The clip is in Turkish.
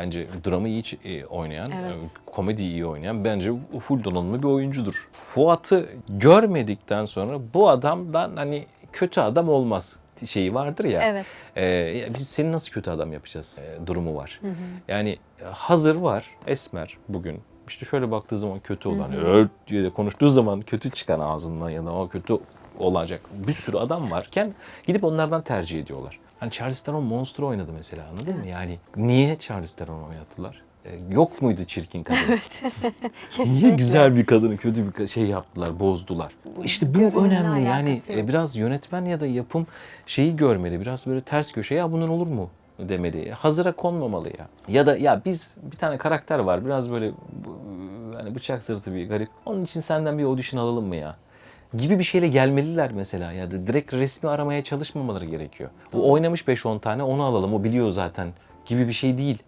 bence dramı iyi e, oynayan, Evet. e, komedi iyi oynayan bence full donanımlı bir oyuncudur. Fuat'ı görmedikten sonra bu adamdan hani kötü adam olmaz şeyi vardır ya. Evet. Ya biz seni nasıl kötü adam yapacağız e, durumu var. Yani e, hazır var Esmer bugün. İşte şöyle baktığı zaman kötü olan, öl diye de konuştuğu zaman kötü çıkan ağzından ya da o kötü olacak bir sürü adam varken gidip onlardan tercih ediyorlar. Hani Charlize Theron Monster oynadı mesela anladın mı? Yani niye Charlize Theron oynattılar? E, yok muydu çirkin kadın? Niye güzel bir kadını kötü bir şey yaptılar, bozdular? İşte bu Görünümle önemli. Yani alakası yok. e, biraz yönetmen ya da yapım şeyi görmeli. Biraz böyle ters köşe ya bunun olur mu demeli. Hazıra konmamalı ya. Ya da ya biz bir tane karakter var. Biraz böyle hani bıçak sırtı bir garip. Onun için senden bir audition alalım mı ya? Gibi bir şeyle gelmeliler mesela ya da direkt resmi aramaya çalışmamaları gerekiyor. O oynamış 5-10 tane onu alalım o biliyor zaten gibi bir şey değil.